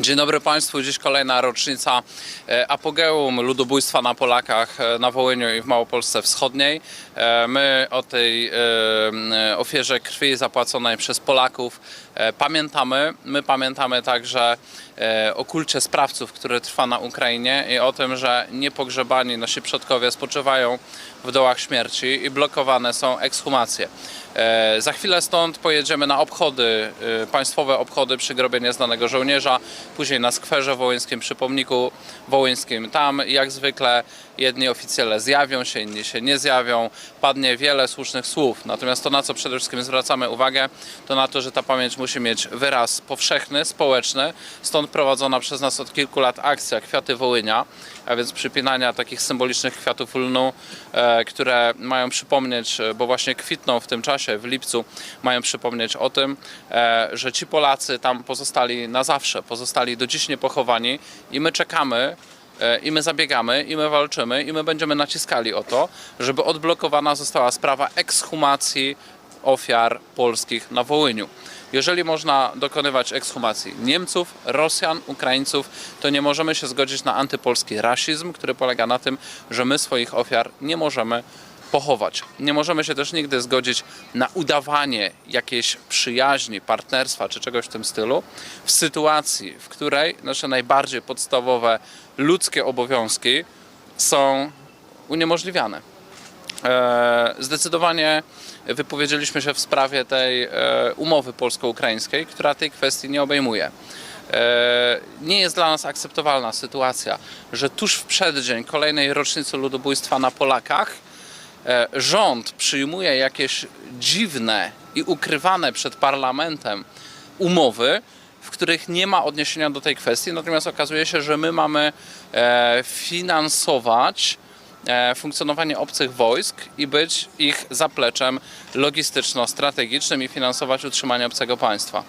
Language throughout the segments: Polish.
Dzień dobry Państwu. Dziś kolejna rocznica e, apogeum ludobójstwa na Polakach e, na Wołyniu i w Małopolsce Wschodniej. E, My o tej ofierze krwi zapłaconej przez Polaków pamiętamy. My pamiętamy także e, o kulcie sprawców, który trwa na Ukrainie i o tym, że niepogrzebani nasi przodkowie spoczywają w dołach śmierci i blokowane są ekshumacje. E, Za chwilę stąd pojedziemy na obchody, e, państwowe obchody przy grobie nieznanego żołnierza, później na skwerze wołyńskim przy pomniku wołyńskim. Tam jak zwykle jedni oficjele zjawią się, inni się nie zjawią. Padnie wiele słusznych słów. Natomiast to, na co przede wszystkim zwracamy uwagę, to na to, że ta pamięć musi mieć wyraz powszechny, społeczny. Stąd prowadzona przez nas od kilku lat akcja Kwiaty Wołynia, a więc przypinania takich symbolicznych kwiatów lnu, e, które mają przypomnieć, e, bo właśnie kwitną w tym czasie, w lipcu, mają przypomnieć o tym, e, że ci Polacy tam pozostali na zawsze, pozostali do dziś niepochowani i my czekamy, i my zabiegamy, i my walczymy, i my będziemy naciskali o to, żeby odblokowana została sprawa ekshumacji ofiar polskich na Wołyniu. Jeżeli można dokonywać ekshumacji Niemców, Rosjan, Ukraińców, to nie możemy się zgodzić na antypolski rasizm, który polega na tym, że my swoich ofiar nie możemy pochować. Nie możemy się też nigdy zgodzić na udawanie jakiejś przyjaźni, partnerstwa czy czegoś w tym stylu w sytuacji, w której nasze najbardziej podstawowe ludzkie obowiązki są uniemożliwiane. E, Zdecydowanie wypowiedzieliśmy się w sprawie tej e, umowy polsko-ukraińskiej, która tej kwestii nie obejmuje. E, Nie jest dla nas akceptowalna sytuacja, że tuż w przeddzień kolejnej rocznicy ludobójstwa na Polakach rząd przyjmuje jakieś dziwne i ukrywane przed parlamentem umowy, w których nie ma odniesienia do tej kwestii, natomiast okazuje się, że my mamy finansować funkcjonowanie obcych wojsk i być ich zapleczem logistyczno-strategicznym i finansować utrzymanie obcego państwa.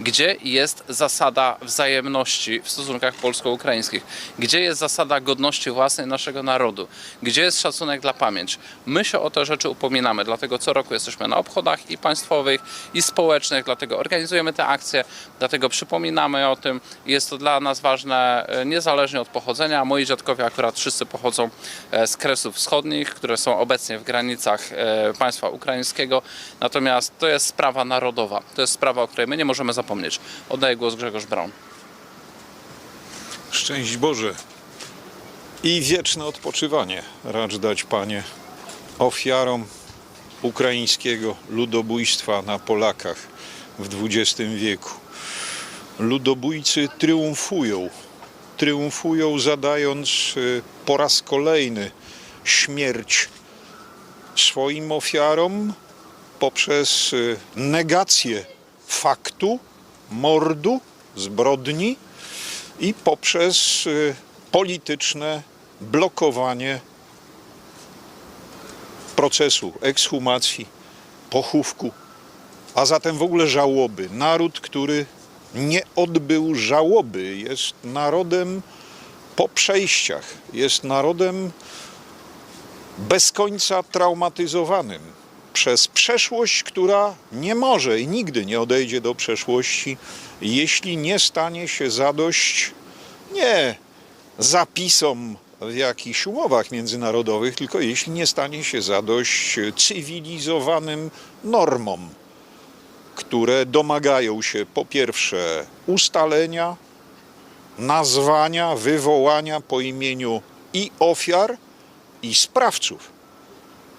Gdzie jest zasada wzajemności w stosunkach polsko-ukraińskich? Gdzie jest zasada godności własnej naszego narodu? Gdzie jest szacunek dla pamięci? My się o te rzeczy upominamy, dlatego co roku jesteśmy na obchodach i państwowych, i społecznych, dlatego organizujemy te akcje, dlatego przypominamy o tym. Jest to dla nas ważne e, niezależnie od pochodzenia. Moi dziadkowie akurat wszyscy pochodzą e, z Kresów Wschodnich, które są obecnie w granicach e, państwa ukraińskiego. Natomiast to jest sprawa narodowa. To jest sprawa, o której my nie możemy zapomnieć. Oddaję głos Grzegorz Braun. Szczęść Boże i wieczne odpoczywanie racz dać, Panie, ofiarom ukraińskiego ludobójstwa na Polakach w XX wieku. Ludobójcy triumfują. Triumfują, zadając y, po raz kolejny śmierć swoim ofiarom poprzez y, negację faktu, mordu, zbrodni i poprzez y, polityczne blokowanie procesu ekshumacji, pochówku, a zatem w ogóle żałoby. Naród, który nie odbył żałoby, jest narodem po przejściach, jest narodem bez końca traumatyzowanym przez przeszłość, która nie może i nigdy nie odejdzie do przeszłości, jeśli nie stanie się zadość nie zapisom w jakichś umowach międzynarodowych, tylko jeśli nie stanie się zadość cywilizowanym normom, które domagają się po pierwsze ustalenia, nazwania, wywołania po imieniu i ofiar, i sprawców.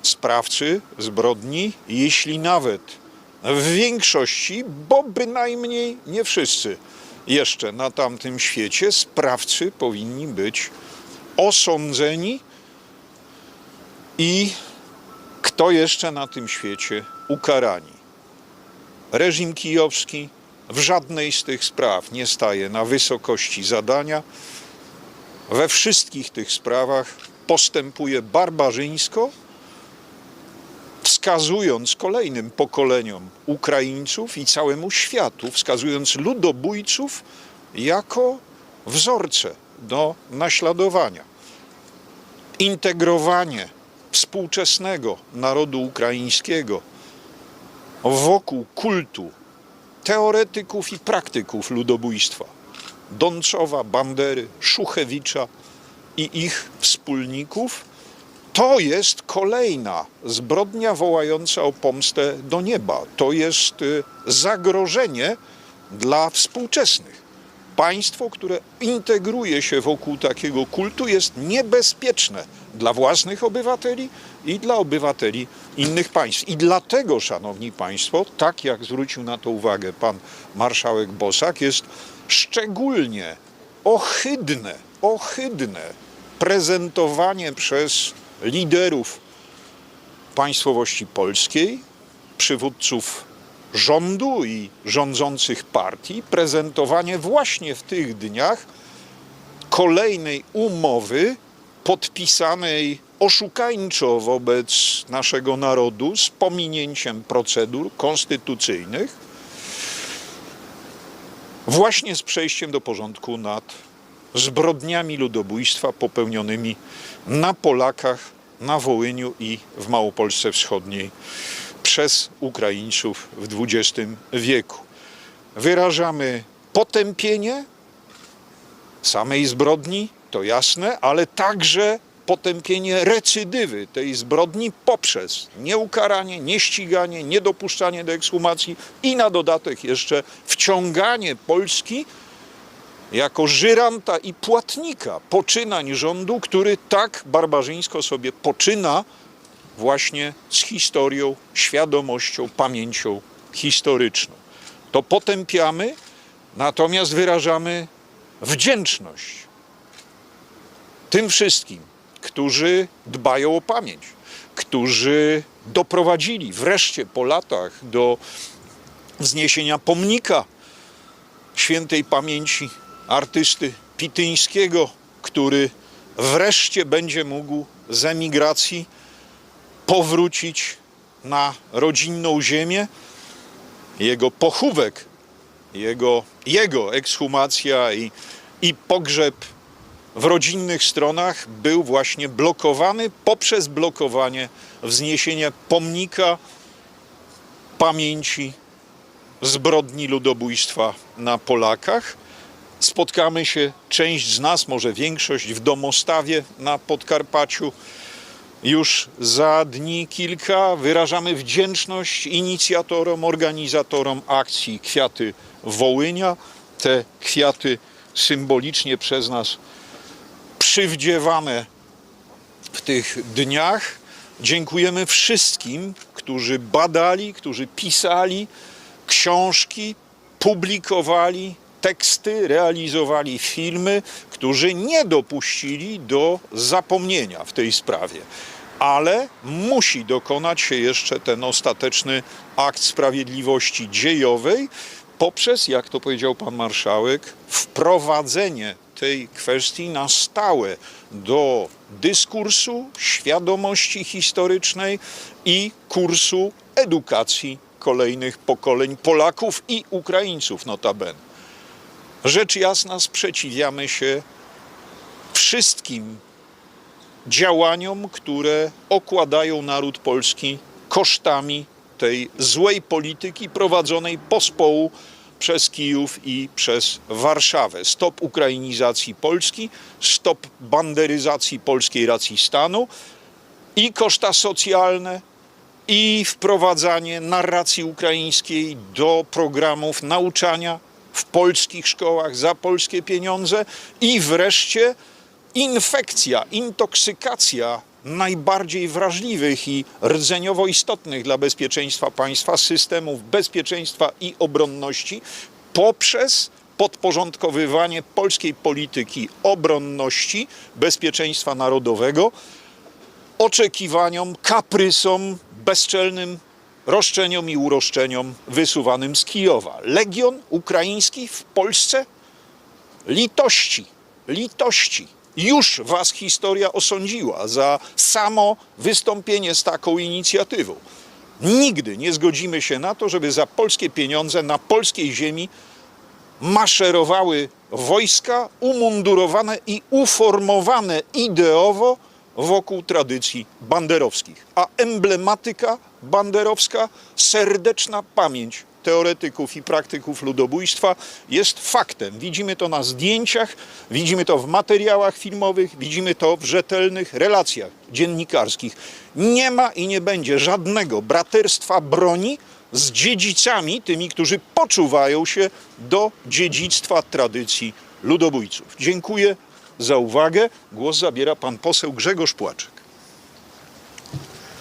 Sprawcy zbrodni, jeśli nawet w większości, bo bynajmniej nie wszyscy jeszcze na tamtym świecie, sprawcy powinni być osądzeni i kto jeszcze na tym świecie ukarani. Reżim kijowski w żadnej z tych spraw nie staje na wysokości zadania. We wszystkich tych sprawach postępuje barbarzyńsko, wskazując kolejnym pokoleniom Ukraińców i całemu światu, wskazując ludobójców jako wzorce do naśladowania. Integrowanie współczesnego narodu ukraińskiego wokół kultu teoretyków i praktyków ludobójstwa Dączowa, Bandery, Szuchewicza i ich wspólników, to jest kolejna zbrodnia wołająca o pomstę do nieba. To jest y, zagrożenie dla współczesnych. Państwo, które integruje się wokół takiego kultu, jest niebezpieczne dla własnych obywateli i dla obywateli innych państw. I dlatego, szanowni państwo, tak jak zwrócił na to uwagę pan marszałek Bosak, jest szczególnie ohydne, ohydne prezentowanie przez liderów państwowości polskiej, przywódców rządu i rządzących partii, prezentowanie właśnie w tych dniach kolejnej umowy podpisanej oszukańczo wobec naszego narodu z pominięciem procedur konstytucyjnych, właśnie z przejściem do porządku nad zbrodniami ludobójstwa popełnionymi na Polakach, na Wołyniu i w Małopolsce Wschodniej przez Ukraińców w XX wieku. Wyrażamy potępienie samej zbrodni, to jasne, ale także potępienie recydywy tej zbrodni poprzez nieukaranie, nieściganie, niedopuszczanie do ekshumacji i na dodatek jeszcze wciąganie Polski jako żyranta i płatnika poczynań rządu, który tak barbarzyńsko sobie poczyna właśnie z historią, świadomością, pamięcią historyczną. To potępiamy, natomiast wyrażamy wdzięczność tym wszystkim, którzy dbają o pamięć, którzy doprowadzili wreszcie po latach do wzniesienia pomnika świętej pamięci artysty Pityńskiego, który wreszcie będzie mógł z emigracji powrócić na rodzinną ziemię. Jego pochówek, jego, jego ekshumacja i, i pogrzeb w rodzinnych stronach był właśnie blokowany poprzez blokowanie wzniesienia pomnika pamięci zbrodni ludobójstwa na Polakach. Spotkamy się, część z nas, może większość, w domostawie na Podkarpaciu. Już za dni kilka wyrażamy wdzięczność inicjatorom, organizatorom akcji Kwiaty Wołynia. Te kwiaty symbolicznie przez nas przywdziewane w tych dniach. Dziękujemy wszystkim, którzy badali, którzy pisali książki, publikowali teksty, realizowali filmy, którzy nie dopuścili do zapomnienia w tej sprawie. Ale musi dokonać się jeszcze ten ostateczny akt sprawiedliwości dziejowej poprzez, jak to powiedział pan marszałek, wprowadzenie tej kwestii na stałe do dyskursu, świadomości historycznej i kursu edukacji kolejnych pokoleń Polaków i Ukraińców notabene. Rzecz jasna sprzeciwiamy się wszystkim działaniom, które okładają naród polski kosztami tej złej polityki prowadzonej pospołu przez Kijów i przez Warszawę. Stop ukrainizacji Polski, stop banderyzacji polskiej racji stanu i koszta socjalne, i wprowadzanie narracji ukraińskiej do programów nauczania w polskich szkołach za polskie pieniądze i wreszcie infekcja, intoksykacja najbardziej wrażliwych i rdzeniowo istotnych dla bezpieczeństwa państwa systemów bezpieczeństwa i obronności poprzez podporządkowywanie polskiej polityki obronności, bezpieczeństwa narodowego oczekiwaniom, kaprysom, bezczelnym roszczeniom i uroszczeniom wysuwanym z Kijowa. Legion ukraiński w Polsce? Litości, litości. Już was historia osądziła za samo wystąpienie z taką inicjatywą. Nigdy nie zgodzimy się na to, żeby za polskie pieniądze na polskiej ziemi maszerowały wojska umundurowane i uformowane ideowo wokół tradycji banderowskich. A emblematyka banderowska, serdeczna pamięć teoretyków i praktyków ludobójstwa jest faktem. Widzimy to na zdjęciach, widzimy to w materiałach filmowych, widzimy to w rzetelnych relacjach dziennikarskich. Nie ma i nie będzie żadnego braterstwa broni z dziedzicami, tymi, którzy poczuwają się do dziedzictwa tradycji ludobójców. Dziękuję za uwagę. Głos zabiera pan poseł Grzegorz Płaczek.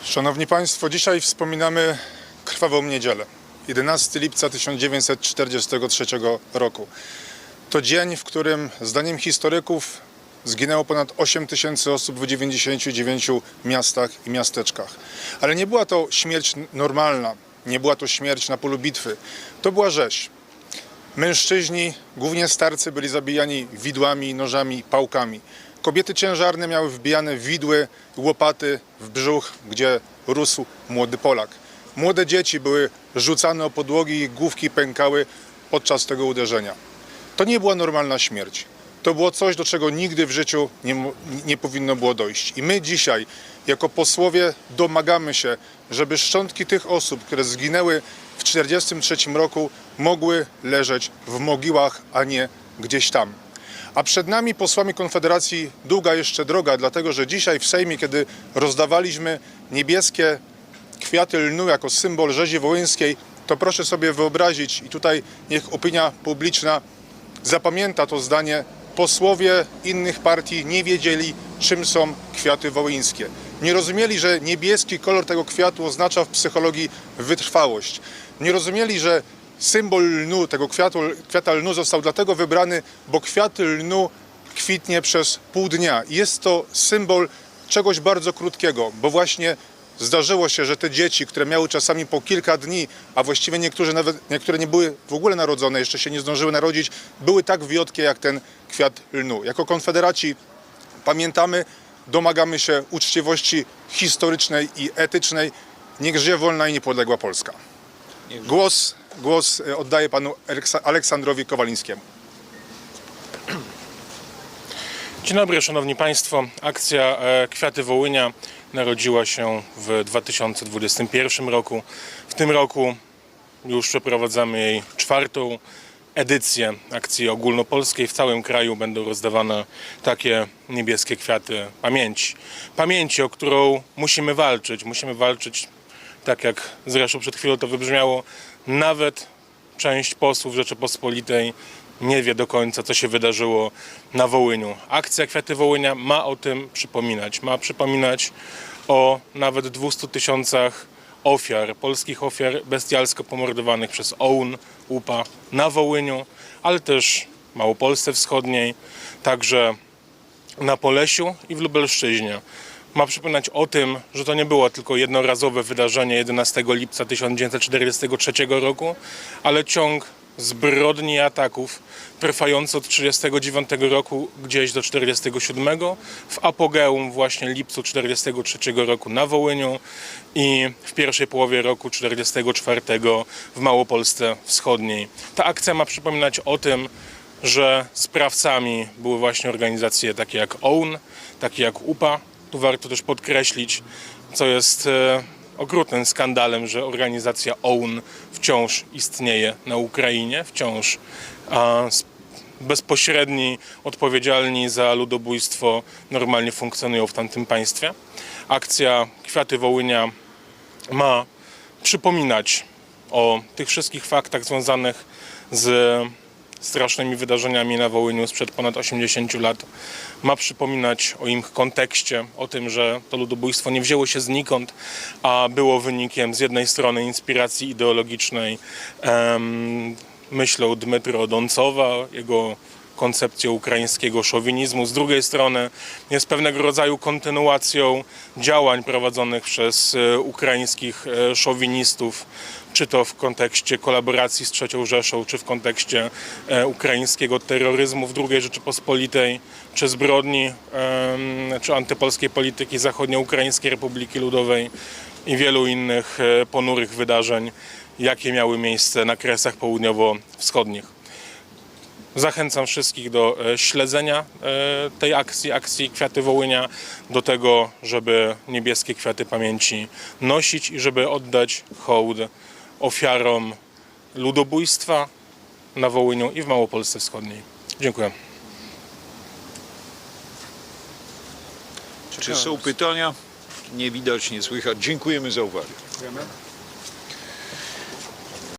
Szanowni Państwo, dzisiaj wspominamy krwawą niedzielę. 11 lipca 1943 roku. To dzień, w którym zdaniem historyków zginęło ponad 8 tysięcy osób w 99 miastach i miasteczkach. Ale nie była to śmierć normalna, nie była to śmierć na polu bitwy. To była rzeź. Mężczyźni, głównie starcy, byli zabijani widłami, nożami, pałkami. Kobiety ciężarne miały wbijane widły, łopaty w brzuch, gdzie rósł młody Polak. Młode dzieci były rzucane o podłogi i główki pękały podczas tego uderzenia. To nie była normalna śmierć. To było coś, do czego nigdy w życiu nie, nie powinno było dojść. I my dzisiaj, jako posłowie, domagamy się, żeby szczątki tych osób, które zginęły w 1943 roku, mogły leżeć w mogiłach, a nie gdzieś tam. A przed nami, posłami Konfederacji, długa jeszcze droga, dlatego że dzisiaj w Sejmie, kiedy rozdawaliśmy niebieskie kwiaty lnu jako symbol rzezi wołyńskiej, to proszę sobie wyobrazić i tutaj niech opinia publiczna zapamięta to zdanie. Posłowie innych partii nie wiedzieli, czym są kwiaty wołyńskie. Nie rozumieli, że niebieski kolor tego kwiatu oznacza w psychologii wytrwałość. Nie rozumieli, że symbol lnu, tego kwiatu, kwiata lnu został dlatego wybrany, bo kwiaty lnu kwitnie przez pół dnia. Jest to symbol czegoś bardzo krótkiego, bo właśnie zdarzyło się, że te dzieci, które miały czasami po kilka dni, a właściwie niektóre nawet, niektóre nie były w ogóle narodzone, jeszcze się nie zdążyły narodzić, były tak wiotkie jak ten kwiat lnu. Jako konfederaci pamiętamy, domagamy się uczciwości historycznej i etycznej. Niech żyje wolna i niepodległa Polska. Głos, głos e, oddaję panu Aleksa- Aleksandrowi Kowalińskiemu. Dzień dobry, szanowni państwo. Akcja e, Kwiaty Wołynia narodziła się w 2021 roku. W tym roku już przeprowadzamy jej czwartą edycję akcji ogólnopolskiej. W całym kraju będą rozdawane takie niebieskie kwiaty pamięci. Pamięci, o którą musimy walczyć. Musimy walczyć, tak jak zresztą przed chwilą to wybrzmiało, nawet część posłów Rzeczypospolitej nie wie do końca, co się wydarzyło na Wołyniu. Akcja Kwiaty Wołynia ma o tym przypominać. Ma przypominać o nawet 200 tysiącach ofiar, polskich ofiar bestialsko pomordowanych przez OUN, UPA na Wołyniu, ale też Małopolsce Wschodniej, także na Polesiu i w Lubelszczyźnie. Ma przypominać o tym, że to nie było tylko jednorazowe wydarzenie 11 lipca 1943 roku, ale ciąg zbrodni i ataków trwający od 1939 roku gdzieś do 1947, w apogeum właśnie lipcu 1943 roku na Wołyniu i w pierwszej połowie roku 1944 w Małopolsce Wschodniej. Ta akcja ma przypominać o tym, że sprawcami były właśnie organizacje takie jak OUN, takie jak UPA. Tu warto też podkreślić, co jest e, okrutnym skandalem, że organizacja OUN wciąż istnieje na Ukrainie, wciąż bezpośredni odpowiedzialni za ludobójstwo normalnie funkcjonują w tamtym państwie. Akcja Kwiaty Wołynia ma przypominać o tych wszystkich faktach związanych z strasznymi wydarzeniami na Wołyniu sprzed ponad 80 lat. Ma przypominać o ich kontekście, o tym, że to ludobójstwo nie wzięło się znikąd, a było wynikiem z jednej strony inspiracji ideologicznej em, myślą Dmytro Doncowa, jego koncepcją ukraińskiego szowinizmu. Z drugiej strony jest pewnego rodzaju kontynuacją działań prowadzonych przez e, ukraińskich e, szowinistów, czy to w kontekście kolaboracji z III Rzeszą, czy w kontekście e, ukraińskiego terroryzmu w II Rzeczypospolitej, czy zbrodni, czy antypolskiej polityki Zachodnioukraińskiej Republiki Ludowej i wielu innych ponurych wydarzeń, jakie miały miejsce na kresach południowo-wschodnich. Zachęcam wszystkich do e, śledzenia e, tej akcji, akcji Kwiaty Wołynia, do tego, żeby niebieskie kwiaty pamięci nosić i żeby oddać hołd ofiarom ludobójstwa na Wołyniu i w Małopolsce Wschodniej. Dziękuję. Czy są pytania? Nie widać, nie słychać. Dziękujemy za uwagę. Dziękujemy.